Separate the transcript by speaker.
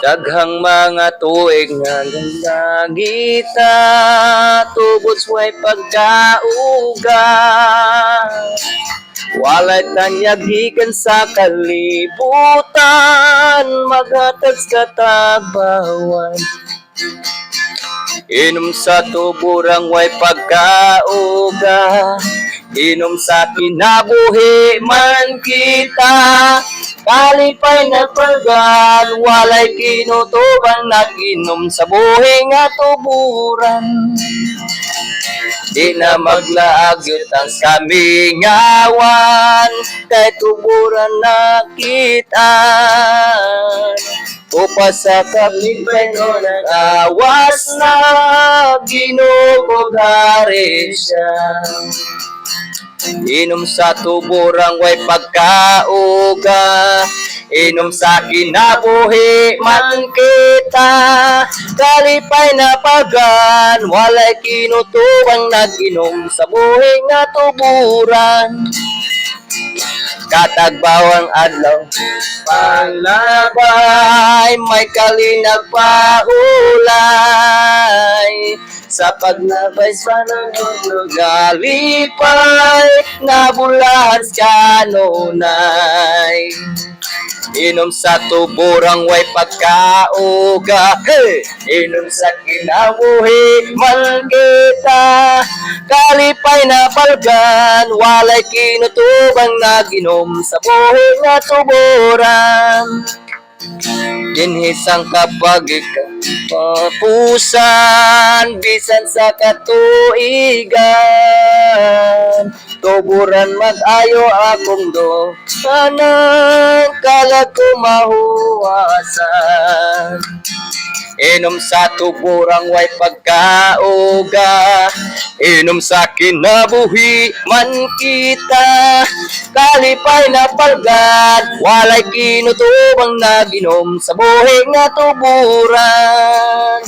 Speaker 1: Daghang mga tuig nga gagita Tubos way pagkauga Walay tanyag gikan sa kalibutan Maghatag sa tabawan. Inom sa tuburang way pagkauga Inom sa kinabuhi man kita Kalipay na pagan Walay kinutubang Nag-inom sa buhi nga tuburan Di na maglaag ang kamingawan Kay tuburan nakitaan Upa sa kaplipay no nag-awas na Ginugugari siya. Inom sa tuburang way pagkauga Inom sa kinabuhi man kita Kalipay na pagan. Walay kinutubang nag-inom sa buhi nga tuburan Katagbawang adlaw. Panglabay May kalinag paulay Sa paglabay sa nangulog Alipay Nabulahan sa kanunay Inom sa tuburang way pagkauga. Hey! Inom sa kinabuhi man kita Kalipay na palgan Walay kinutubang naginom Sa buhi nga tuburan. Dinhisang kapag papusan Bisan sa katuigan. Tuburan mag-ayo akong do Kanang kalag kumahuwasan Inom sa tuburang way pagkauga Inom sa kinabuhi man kita Kalipay na palgad Walay kinutubang naginom Sa buhay nga tuburan.